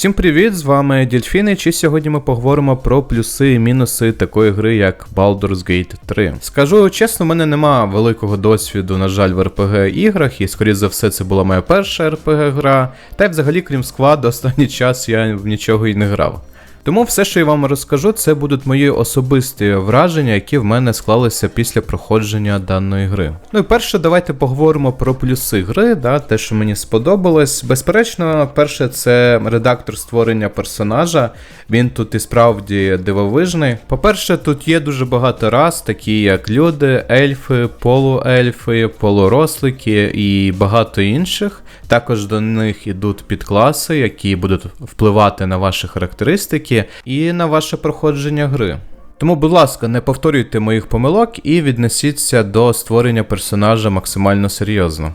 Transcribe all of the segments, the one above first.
Всім привіт, з вами Дільфінич, і сьогодні ми поговоримо про плюси і мінуси такої гри, як Baldur's Gate 3. Скажу чесно, в мене нема великого досвіду, на жаль, в RPG іграх, і скоріш за все, це була моя перша RPG гра. Та й взагалі, крім складу, останній час я в нічого і не грав. Тому все, що я вам розкажу, це будуть мої особисті враження, які в мене склалися після проходження даної гри. Ну і перше, давайте поговоримо про плюси гри, да, те, що мені сподобалось. Безперечно, перше, це редактор створення персонажа. Він тут і справді дивовижний. По-перше, тут є дуже багато рас, такі як люди, ельфи, полуельфи, полурослики і багато інших. Також до них ідуть підкласи, які будуть впливати на ваші характеристики і на ваше проходження гри. Тому, будь ласка, не повторюйте моїх помилок і віднесіться до створення персонажа максимально серйозно.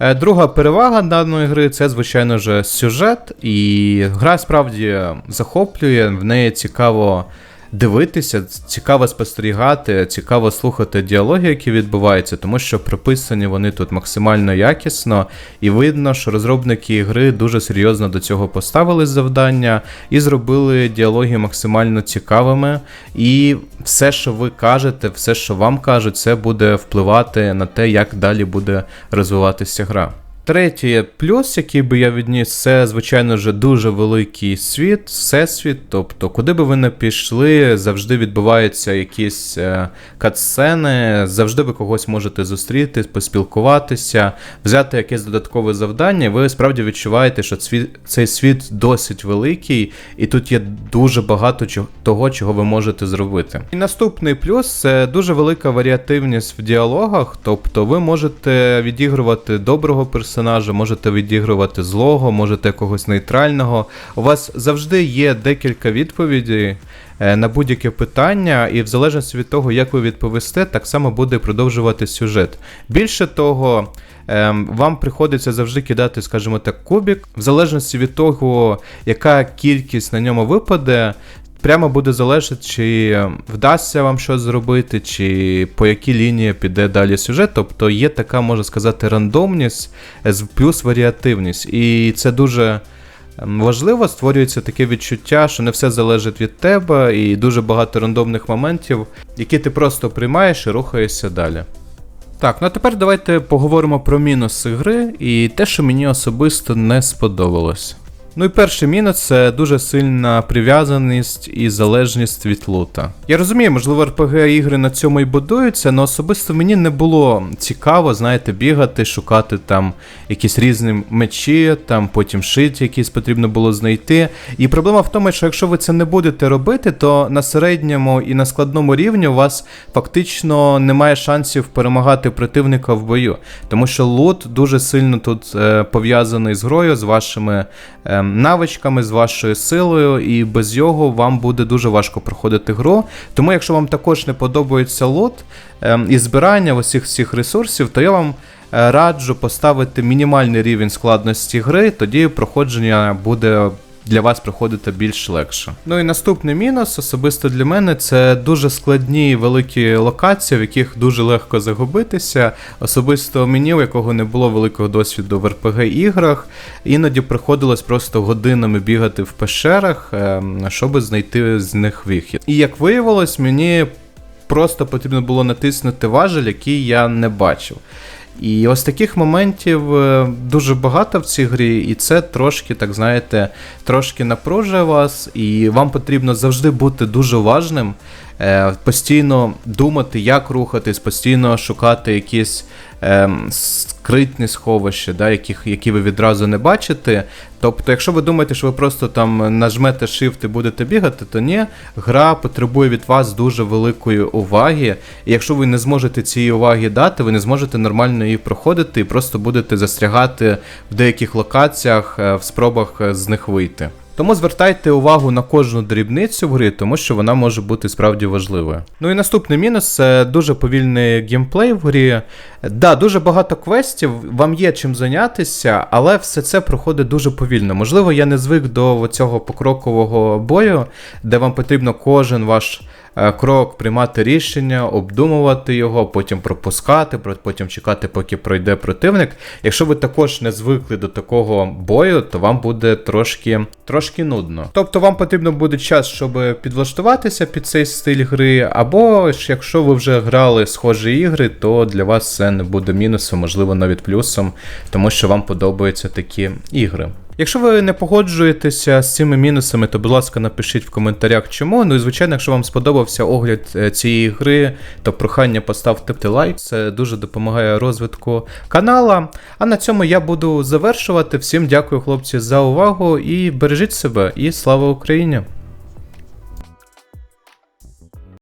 Е, Друга перевага даної гри це, звичайно ж, сюжет, і гра справді захоплює, в неї цікаво дивитися, цікаво спостерігати, цікаво слухати діалоги, які відбуваються, тому що прописані вони тут максимально якісно, і видно, що розробники гри дуже серйозно до цього поставили завдання і зробили діалоги максимально цікавими. І все, що ви кажете, все, що вам кажуть, це буде впливати на те, як далі буде розвиватися гра. Третій плюс, який би я відніс, це, звичайно ж, дуже великий світ, всесвіт. Тобто, куди би ви не пішли, завжди відбуваються якісь е, катсцени, завжди ви когось можете зустріти, поспілкуватися, взяти якесь додаткове завдання. Ви справді відчуваєте, що цей світ досить великий, і тут є дуже багато чого, того, чого ви можете зробити. І наступний плюс це дуже велика варіативність в діалогах, тобто ви можете відігрувати доброго персонажа, можете відігрувати злого, можете якогось нейтрального. У вас завжди є декілька відповідей. На будь-яке питання, і в залежності від того, як ви відповісте, так само буде продовжувати сюжет. Більше того, ем, вам приходиться завжди кидати, скажімо так, кубік, в залежності від того, яка кількість на ньому випаде, прямо буде залежати, чи вдасться вам щось зробити, чи по якій лінії піде далі сюжет. Тобто є така, можна сказати, рандомність плюс варіативність. І це дуже. Важливо, створюється таке відчуття, що не все залежить від тебе, і дуже багато рандомних моментів, які ти просто приймаєш і рухаєшся далі. Так, ну а тепер давайте поговоримо про мінуси гри і те, що мені особисто не сподобалось. Ну і перший мінус це дуже сильна прив'язаність і залежність від лута. Я розумію, можливо, RPG ігри на цьому і будуються, але особисто мені не було цікаво, знаєте, бігати, шукати там якісь різні мечі, там потім шит, якісь потрібно було знайти. І проблема в тому, що якщо ви це не будете робити, то на середньому і на складному рівні у вас фактично немає шансів перемагати противника в бою. Тому що лут дуже сильно тут е, пов'язаний з грою, з вашими е, навичками, з вашою силою, і без його вам буде дуже важко проходити гру. Тому, якщо вам також не подобається лут е, і збирання усіх всіх ресурсів, то я вам е, раджу поставити мінімальний рівень складності гри, тоді проходження буде. Для вас проходити більш легше. Ну і наступний мінус, особисто для мене, це дуже складні великі локації, в яких дуже легко загубитися. Особисто мені, у якого не було великого досвіду в rpg іграх, іноді приходилось просто годинами бігати в пещерах, ем, щоб знайти з них вихід. І як виявилось, мені просто потрібно було натиснути важель, який я не бачив. І ось таких моментів е, дуже багато в цій грі, і це трошки, так знаєте, трошки напружує вас, і вам потрібно завжди бути дуже уважним, е, постійно думати, як рухатись, постійно шукати якісь скритні сховища, да, яких, які ви відразу не бачите. Тобто, якщо ви думаєте, що ви просто там нажмете Shift і будете бігати, то ні, гра потребує від вас дуже великої уваги. І якщо ви не зможете цієї уваги дати, ви не зможете нормально її проходити і просто будете застрягати в деяких локаціях е, в спробах е, з них вийти. Тому звертайте увагу на кожну дрібницю в грі, тому що вона може бути справді важливою. Ну і наступний мінус це дуже повільний геймплей в грі. Да, дуже багато квестів, вам є чим зайнятися, але все це проходить дуже повільно. Можливо, я не звик до цього покрокового бою, де вам потрібно кожен ваш крок приймати рішення, обдумувати його, потім пропускати, про- потім чекати, поки пройде противник. Якщо ви також не звикли до такого бою, то вам буде трошки, трошки нудно. Тобто вам потрібно буде час, щоб підлаштуватися під цей стиль гри, або ж якщо ви вже грали схожі ігри, то для вас це не буде мінусом, можливо, навіть плюсом, тому що вам подобаються такі ігри. Якщо ви не погоджуєтеся з цими мінусами, то будь ласка, напишіть в коментарях чому. Ну і звичайно, якщо вам сподобався огляд е, цієї гри, то прохання поставте лайк. Це дуже допомагає розвитку канала. А на цьому я буду завершувати. Всім дякую, хлопці, за увагу і бережіть себе. І слава Україні!